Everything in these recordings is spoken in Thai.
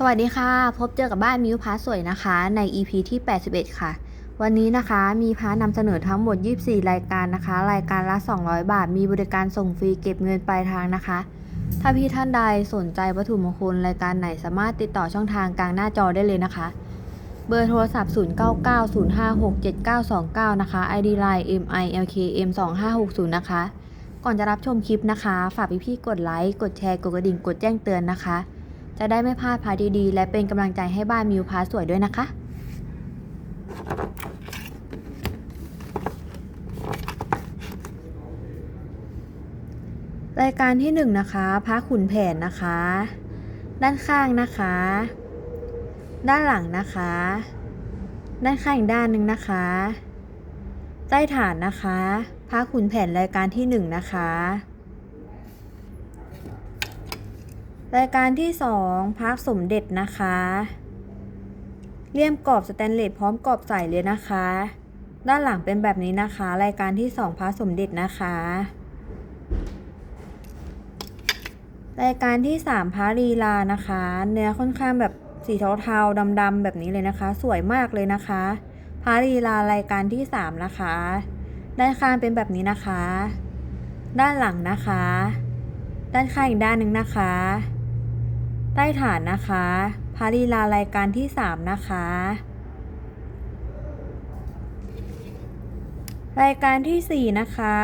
สวัสดีค่ะ พบเจอกับบ้านมิวพาสสวยนะคะ ใน EP ที่ 81 ค่ะ วันนี้นะคะมีพานำเสนอทั้งหมด 24 รายการนะคะ รายการละ 200 บาท มีบริการส่งฟรีเก็บเงินปลายทางนะคะ ถ้าพี่ท่านใดสนใจวัตถุมงคลรายการไหนสามารถติดต่อช่องทางกลางหน้าจอได้เลยนะคะ เบอร์โทรศัพท์ 0990567929 นะคะ ID Line milkm2560 นะคะ ก่อนจะรับชมคลิปนะคะ ฝากพี่ๆกดไลค์กดแชร์กดกระดิ่งกดแจ้งเตือนนะคะ จะได้ไม่พลาดพาดีๆ และเป็นกำลังใจให้บ้านมิวพาสวยด้วยนะคะรายการที่หนึ่งนะคะพระขุนแผนนะคะ ด้านข้างนะคะ ด้านหลังนะคะ ด้านข้างอีกด้านหนึ่งนะคะ ใต้ฐานนะคะพระขุนแผนรายการที่หนึ่งนะคะ รายการที่สองพักสมเด็จนะคะเลี่ยมกรอบสแตนเลสพร้อมกรอบใสเลยนะคะ ด้านหลังเป็นแบบนี้นะคะ รายการที่สองพักสมเด็จนะคะ รายการที่สามพระลีลานะคะ เนื้อค่อนข้างแบบสีเทาๆดำๆแบบนี้เลยนะคะ สวยมากเลยนะคะพารีลารายการที่สามนะคะ ด้านข้างเป็นแบบนี้นะคะ ด้านหลังนะคะ ด้านข้างอีกด้านหนึ่งนะคะ ใต้ฐานนะคะพารีลารายการที่ 3 นะคะ รายการที่ 4 นะคะ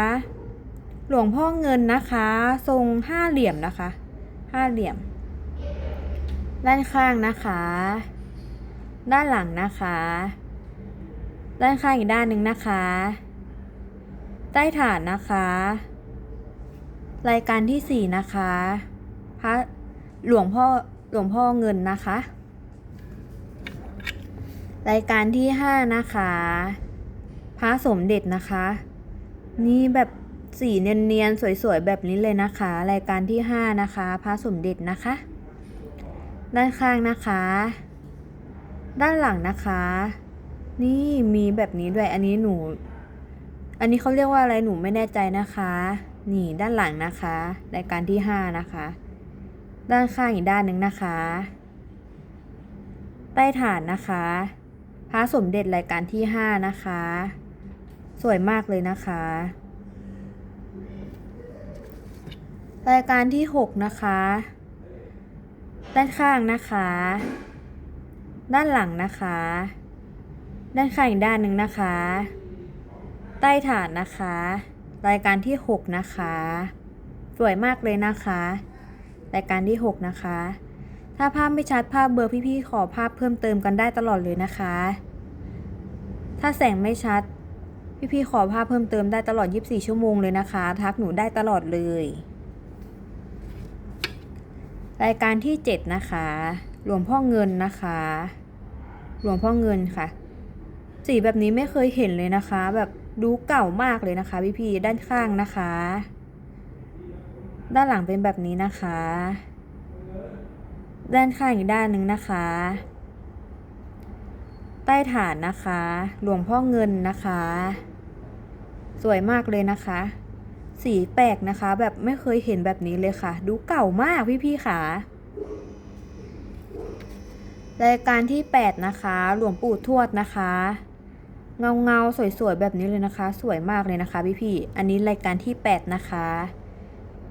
หลวงพ่อเงินนะคะ ทรงห้าเหลี่ยมนะคะห้าเหลี่ยม ด้านข้างนะคะ ด้านหลังนะคะ ด้านข้างอีกด้านหนึ่งนะคะ ใต้ฐานนะคะ รายการที่ 4 นะคะพระ หลวงพ่อหลวงพ่อเงินนะคะ รายการที่5นะคะ พระสมเด็จนะคะ นี่แบบสีเนียนๆสวยๆแบบนี้เลยนะคะ รายการที่5นะคะ พระสมเด็จนะคะ ด้านข้างนะคะ ด้านหลังนะคะ นี่มีแบบนี้ด้วยอันนี้หนู อันนี้เขาเรียกว่าอะไรหนูไม่แน่ใจนะคะ นี่ด้านหลังนะคะ รายการที่5นะคะ ด้านข้างอีกด้านหนึ่งนะคะ ใต้ฐานนะคะ พระสมเด็จรายการที่ 5 นะคะ สวยมากเลยนะคะ รายการที่ 6 นะคะ ด้านข้างนะคะ ด้านหลังนะคะ ด้านข้างอีกด้านหนึ่งนะคะ ใต้ฐานนะคะ รายการที่ 6 นะคะ สวยมากเลยนะคะ รายการที่ 6 นะคะ ถ้าภาพไม่ชัดภาพเบอร์พี่ๆขอภาพเพิ่มเติมกันได้ตลอดเลยนะคะ ถ้าแสงไม่ชัด พี่ๆขอภาพเพิ่มเติมได้ตลอด 24 ชั่วโมงเลยนะคะ ทักหนูได้ตลอดเลย รายการที่ 7 นะคะหลวงพ่อเงินนะคะ หลวงพ่อเงินค่ะ สีแบบนี้ไม่เคยเห็นเลยนะคะ แบบดูเก่ามากเลยนะคะพี่ๆด้านข้างนะคะ ด้านหลังเป็นแบบนี้นะคะ ด้านข้างอีกด้านหนึ่งนะคะ ใต้ฐานนะคะ หลวงพ่อเงินนะคะ สวยมากเลยนะคะ สีแปลกนะคะ แบบไม่เคยเห็นแบบนี้เลยค่ะ ดูเก่ามากพี่ๆค่ะรายการที่ 8 นะคะ หลวงปู่ทวดนะคะ เงาเงาๆสวยๆ แบบนี้เลยนะคะ สวยมากเลยนะคะพี่ๆอันนี้รายการที่ 8 นะคะ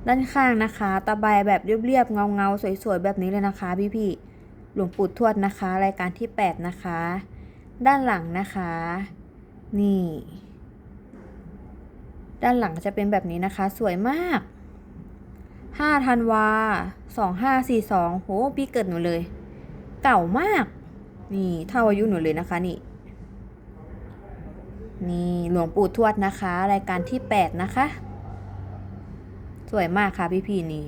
ด้านข้างนะคะ ตะไบแบบเรียบๆ เงาๆ สวยๆ แบบนี้เลยนะคะ พี่ๆ หลวงปู่ทวดนะคะ รายการที่ 8 นะคะ ด้านหลังนะคะ นี่ ด้านหลังจะเป็นแบบนี้นะคะ สวยมาก5ธันวา2542 โหปีเกิดหนูเลย เก่ามาก นี่เท่าอายุหนูเลยนะคะนี่ นี่หลวงปู่ทวดนะคะ รายการที่ 8 นะคะ วยมากค่ะพี่พีนี่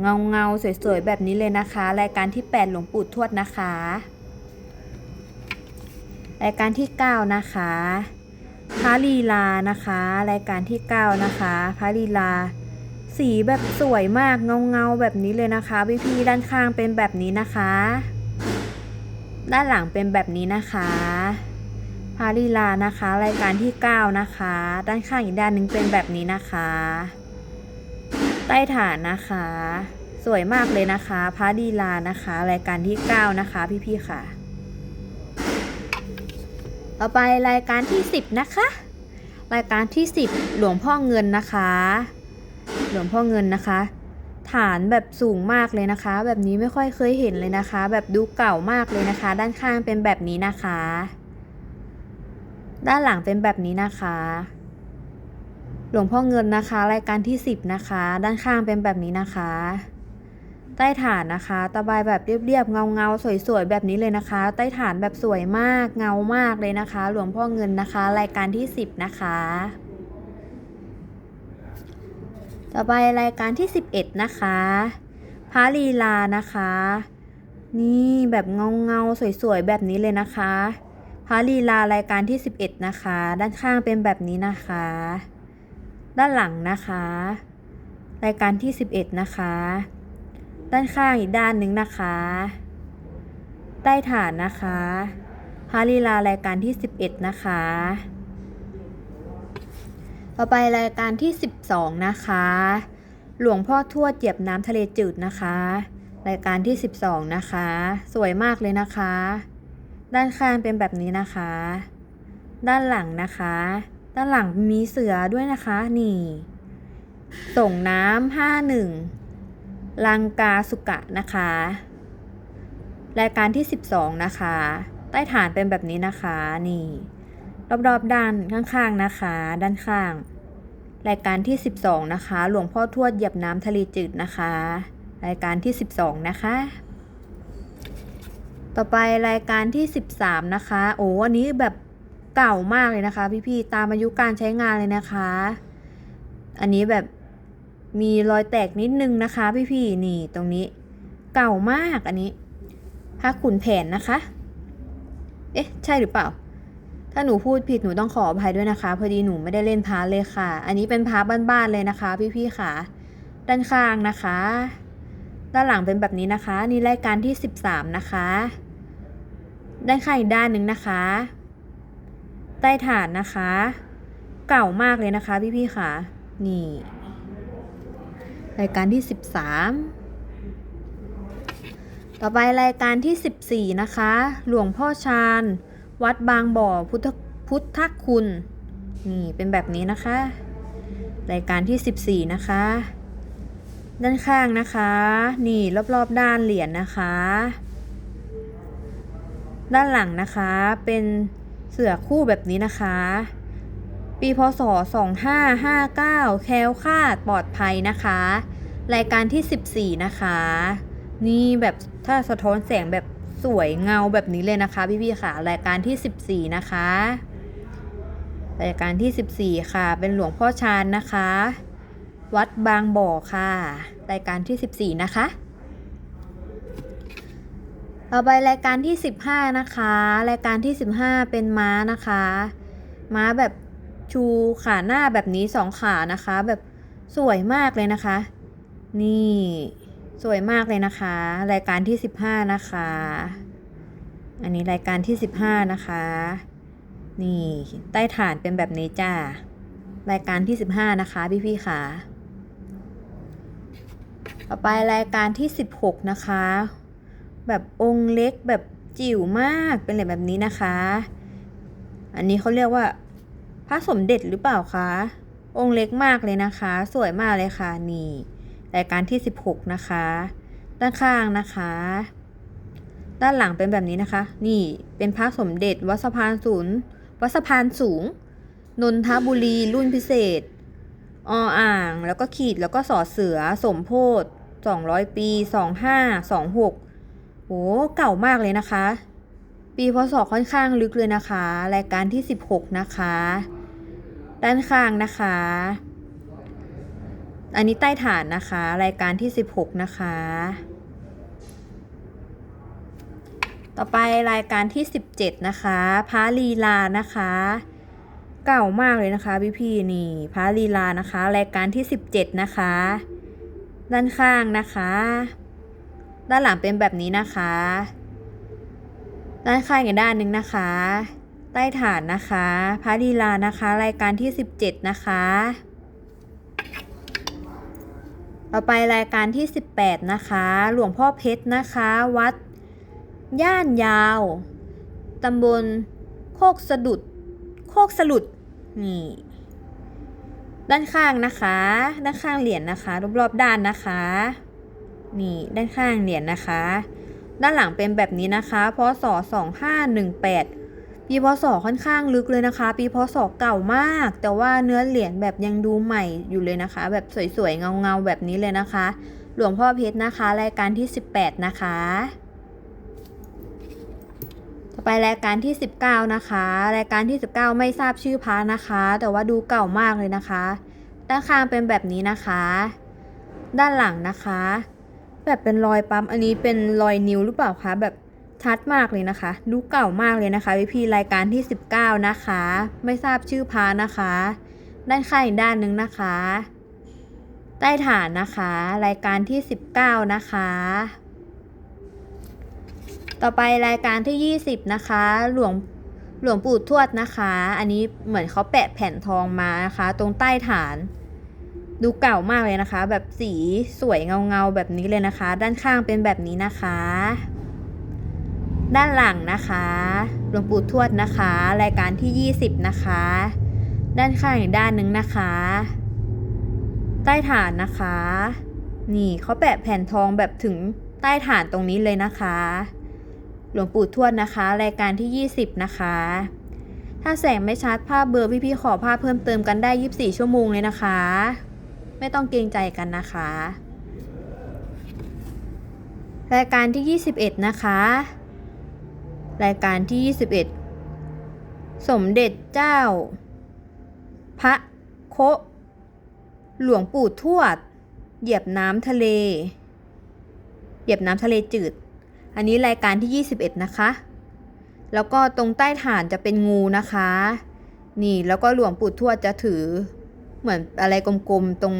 เงาเงาสวยๆ แบบนี้เลยนะคะ รายการที่ 8 หลวงปู่ทวดนะคะ รายการที่ 9 นะคะพระลีลานะคะ รายการที่ 9 นะคะพระลีลา สีแบบสวยมากเงาเงาแบบนี้เลยนะคะ พี่พี่ด้านข้างเป็นแบบนี้นะคะ ด้านหลังเป็นแบบนี้นะคะพาลีลานะคะ รายการที่ 9 นะคะ ด้านข้างอีกด้านหนึ่งเป็นแบบนี้นะคะ ใต้ฐานนะคะ สวยมากเลยนะคะพระดีลานะคะรายการที่ 9 นะคะ พี่ๆค่ะต่อไปรายการที่ 10 นะคะ รายการที่ 10 หลวงพ่อเงินนะคะ หลวงพ่อเงินนะคะ ฐานแบบสูงมากเลยนะคะ แบบนี้ไม่ค่อยเคยเห็นเลยนะคะ แบบดูเก่ามากเลยนะคะ ด้านข้างเป็นแบบนี้นะคะ ด้านหลังเป็นแบบนี้นะคะ หลวงพ่อเงินนะคะ รายการที่ 10 นะคะ ด้านข้างเป็นแบบนี้นะคะ ใต้ฐานนะคะ ตะไบแบบเรียบๆเงาๆสวยๆแบบนี้เลยนะคะ ใต้ฐานแบบสวยมากเงามากเลยนะคะ หลวงพ่อเงินนะคะ รายการที่ 10 นะคะต่อไปรายการที่ 11 นะคะพระลีลานะคะ นี่แบบเงาเงาๆสวยๆ แบบนี้เลยนะคะพระลีลารายการที่ 11 นะคะ ด้านข้างเป็นแบบนี้นะคะ ด้านหลังนะคะ รายการที่ 11 นะคะ ด้านข้างอีกด้านหนึ่งนะคะ ใต้ฐานนะคะพระลีลารายการที่ 11 นะคะ ต่อไปรายการที่ 12 นะคะ หลวงพ่อทวดเหยียบน้ำทะเลจืดนะคะ รายการที่ 12 นะคะ สวยมากเลยนะคะ ด้านข้างเป็นแบบนี้นะคะ ด้านหลังนะคะ ด้านหลังมีเสือด้วยนะคะ นี่ ส่งน้ำห้าหนึ่งลังกาสุกะนะคะ รายการที่ 12 นะคะ ใต้ฐานเป็นแบบนี้นะคะ นี่ รอบๆด้านข้างๆนะคะ ด้านข้าง รายการที่ 12 นะคะ หลวงพ่อทวดเหยียบน้ำทะเลจืดนะคะ รายการที่ 12 นะคะ ต่อไปรายการที่ 13 นะคะ โอ้อันนี้แบบ เก่ามากเลยนะคะ พี่ๆตามอายุการใช้งานเลยนะคะ อันนี้แบบมีรอยแตกนิดนึงนะคะ พี่ๆนี่ตรงนี้ เก่ามากอันนี้พระขุนแผนนะคะ เอ๊ะ ใช่หรือเปล่า ถ้าหนูพูดผิดหนูต้องขออภัยด้วยนะคะ พอดีหนูไม่ได้เล่นพาร์เลยค่ะ อันนี้เป็นพาร์บ้านๆเลยนะคะ พี่ๆค่ะ ด้านข้างนะคะ ด้านหลังเป็นแบบนี้นะคะ นี่รายการที่ 13 นะคะด้านข้างอีกด้านหนึ่งนะคะ ใต้ฐานนะคะ เก่ามากเลยนะคะพี่ๆค่ะ นี่ รายการที่ 13 ต่อไปรายการที่ 14 นะคะ หลวงพ่อชาญ วัดบางบ่อพุทธพุทธคุณ นี่เป็นแบบนี้นะคะ รายการที่ 14 นะคะ ด้านข้างนะคะ นี่รอบๆด้านเหรียญนะคะ ด้านหลังนะคะเป็น เสือคู่แบบนี้นะคะ ปีพศ 2559 แคล้วคลาดปลอดภัยนะคะ รายการที่ 14 นะคะ นี่แบบถ้าสะท้อนแสงแบบสวยเงาแบบนี้เลยนะคะ พี่ๆค่ะ รายการที่ 14 นะคะ รายการที่ 14 ค่ะ เป็นหลวงพ่อชานนะคะ วัดบางบ่อค่ะ รายการที่ 14 นะคะ ต่อไปรายการที่ 15 นะคะ รายการที่ 15 เป็นม้านะคะ ม้าแบบชูขาหน้าแบบนี้สองขานะคะ แบบสวยมากเลยนะคะ นี่สวยมากเลยนะคะ รายการที่ 15 นะคะ อันนี้รายการที่ 15 นะคะ นี่ใต้ฐานเป็นแบบนี้จ้ารายการที่ 15 นะคะ พี่ๆค่ะต่อไปรายการที่ 16 นะคะ แบบองค์เล็กแบบจิ๋วมากเป็นแบบนี้นะคะ อันนี้เขาเรียกว่าพระสมเด็จหรือเปล่าคะ องค์เล็กมากเลยนะคะ สวยมากเลยค่ะนี่รายการที่ 16 นะคะ ด้านข้างนะคะ ด้านหลังเป็นแบบนี้นะคะ นี่เป็นพระสมเด็จวัดสะพานศูนย์วัดสะพานสูง นนทบุรีรุ่นพิเศษออ่าง แล้วก็ขีดแล้วก็สอเสือสมโพธ200 ปี 2526 โหเก่ามากเลยนะคะ ปีพศค่อนข้างลึกเลยนะคะ รายการที่ 16 นะคะ ด้านข้างนะคะ อันนี้ใต้ฐานนะคะ รายการที่ 16 นะคะ ต่อไปรายการที่ 17 นะคะพระลีลานะคะ เก่ามากเลยนะคะพี่พี่ๆนี่พระลีลานะคะ รายการที่ 17 นะคะ ด้านข้างนะคะ ด้านหลังเป็นแบบนี้นะคะ ด้านข้างอีกด้านหนึ่งนะคะ ใต้ฐานนะคะพระลีลานะคะ รายการที่ 17 นะคะ ต่อไปรายการที่ 18 นะคะ หลวงพ่อเพชรนะคะ วัด ย่านยาวตำบลโคกสะดุด โคกสลุด นี่ ด้านข้างนะคะ ด้านข้างเหรียญนะคะ รอบๆด้านนะคะ นี่ด้านข้างเหรียญนะคะ ด้านหลังเป็นแบบนี้นะคะพศ2518 ปีพศค่อนข้างลึกเลยนะคะ ปีพศเก่ามาก แต่ว่าเนื้อเหรียญแบบยังดูใหม่อยู่เลยนะคะ แบบสวยๆเงาๆแบบนี้เลยนะคะ หลวงพ่อเพชรนะคะ รายการที่ 18 นะคะต่อไปรายการที่ 19 นะคะ รายการที่ 19 ไม่ทราบชื่อพระนะคะ แต่ว่าดูเก่ามากเลยนะคะ ด้านข้างเป็นแบบนี้นะคะ ด้านหลังนะคะ แบบเป็นรอยปั๊มอันนี้เป็นรอยนิ้วหรือเปล่าคะแบบชัดมากเลยนะคะ ดูเก่ามากเลยนะคะพี่พี่รายการที่ 19 นะคะ ไม่ทราบชื่อพานะคะ ด้านข้างอีกด้านหนึ่งนะคะ ใต้ฐานนะคะ รายการที่ 19 นะคะ ต่อไปรายการที่ 20 นะคะ หลวงหลวงปู่ทวดนะคะ อันนี้เหมือนเขาแปะแผ่นทองมานะคะ ตรงใต้ฐาน ดูเก่ามากเลยนะคะ แบบสีสวยเงาเงาๆแบบนี้เลยนะคะ ด้านข้างเป็นแบบนี้นะคะ ด้านหลังนะคะหลวงปู่ทวดนะคะ รายการที่ 20 นะคะ ด้านข้างอีกด้านหนึ่งนะคะ ใต้ฐานนะคะ นี่เขาแปะแผ่นทองแบบถึงใต้ฐานตรงนี้เลยนะคะ หลวงปู่ทวดนะคะ รายการที่ 20 นะคะ ถ้าแสงไม่ชัดภาพเบอร์พี่ๆขอภาพเพิ่มเติมกันได้ 24 ชั่วโมงเลยนะคะ ไม่ต้องเกรงใจกันนะคะ รายการที่ 21 นะคะ รายการที่ 21 สมเด็จเจ้า พระโคหลวงปู่ทวด เหยียบน้ำทะเล เหยียบน้ำทะเลจืด อันนี้รายการที่ 21 นะคะ แล้วก็ตรงใต้ฐานจะเป็นงูนะคะ นี่แล้วก็หลวงปู่ทวดจะถือ เหมือนอะไรกลมๆตรง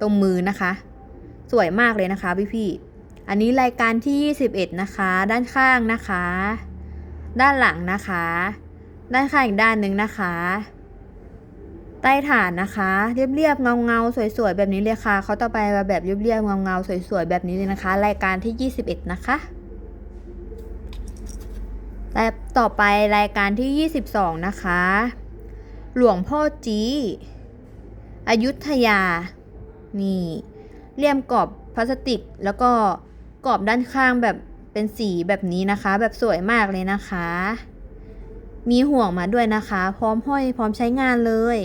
ตรงมือนะคะ สวยมากเลยนะคะพี่ๆอันนี้รายการที่ 21 นะคะ ด้านข้างนะคะ ด้านหลังนะคะ ด้านข้างอีกด้านหนึ่งนะคะ ใต้ฐานนะคะ เรียบๆเงาๆสวยๆแบบนี้เลยค่ะเขาต่อไปมาแบบเรียบๆเงาๆสวยๆแบบนี้เลยนะคะ รายการที่ 21 นะคะและต่อไปรายการที่ 22 นะคะ หลวงพ่อจี อยุธยา นี่เลี่ยมกรอบพลาสติก แล้วก็กรอบด้านข้างแบบเป็นสีแบบนี้นะคะ แบบสวยมากเลยนะคะ มีห่วงมาด้วยนะคะ พร้อมห้อยพร้อมใช้งานเลย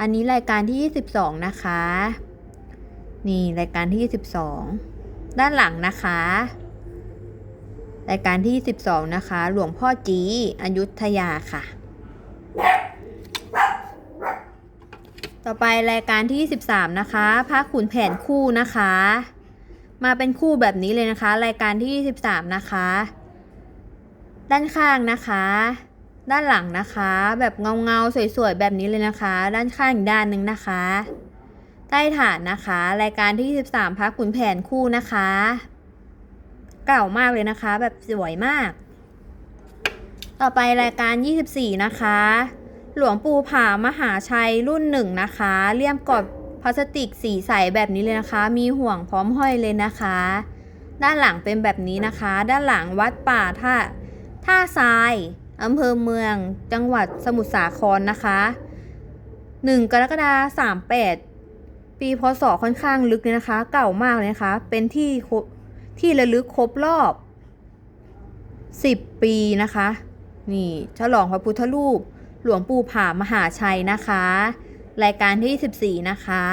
อันนี้รายการที่ 22 นะคะ นี่รายการที่ 22 ด้านหลังนะคะรายการที่ 12 นะคะ หลวงพ่อจีอยุธยาค่ะ ต่อไปรายการที่ 23 นะคะพระขุนแผนคู่นะคะ มาเป็นคู่แบบนี้เลยนะคะ รายการที่ 23 นะคะ ด้านข้างนะคะ ด้านหลังนะคะ แบบเงาเงาๆสวยๆ แบบนี้เลยนะคะ ด้านข้างอีกด้านหนึ่งนะคะ ใต้ฐานนะคะ รายการที่ 23พระขุนแผนคู่นะคะ เก่ามากเลยนะคะ แบบสวยมาก ต่อไปรายการ 24 นะคะ หลวงปู่ผามหาชัยรุ่นหนึ่งนะคะ เลี่ยมกรอบพลาสติกสีใสแบบนี้เลยนะคะ มีห่วงพร้อมห้อยเลยนะคะ ด้านหลังเป็นแบบนี้นะคะ ด้านหลังวัดป่าท่าท่าทรายอำเภอเมือง จังหวัดสมุทรสาครนะคะ 1 กรกฎาคม38 ปีพศค่อนข้างลึกเลยนะคะ เก่ามากเลยนะคะ เป็นที่ที่ระลึกครบรอบ 10 ปีนะคะ นี่ฉลองพระพุทธรูป หลวงปู่ผ่ามหาชัยนะคะ รายการที่ 14 นะคะ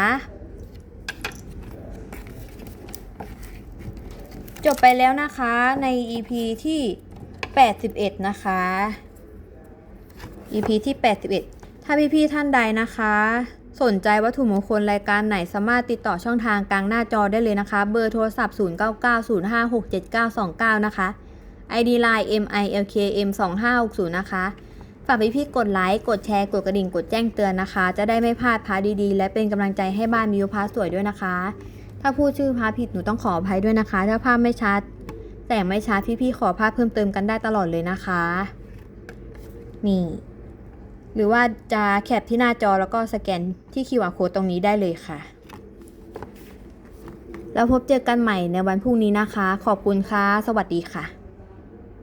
จบไปแล้วนะคะใน EP ที่ 81 นะคะ EP ที่ 81 ถ้าพี่ๆท่านใดนะคะ สนใจวัตถุมงคลรายการไหนสามารถติดต่อช่องทางกลางหน้าจอได้เลยนะคะ เบอร์โทรศัพท์ 0990567929 นะคะ ID Line MILKM 2560 นะคะ ฝากพี่ๆกดไลค์ กดแชร์ กดกระดิ่ง กดแจ้งเตือนนะคะ จะได้ไม่พลาดพาดีๆ และเป็นกำลังใจให้บ้านมิวพาสวยด้วยนะคะ ถ้าพูดชื่อพาผิดหนูต้องขออภัยด้วยนะคะ ถ้าภาพไม่ชัด แต่ไม่ชัดพี่ๆขอภาพเพิ่มเติมกันได้ตลอดเลยนะคะ นี่ หรือว่าจะแคปที่หน้าจอแล้วก็สแกนที่ QR code ตรงนี้ได้เลยค่ะ แล้วพบเจอกันใหม่ในวันพรุ่งนี้นะคะ ขอบคุณค่ะ สวัสดีค่ะ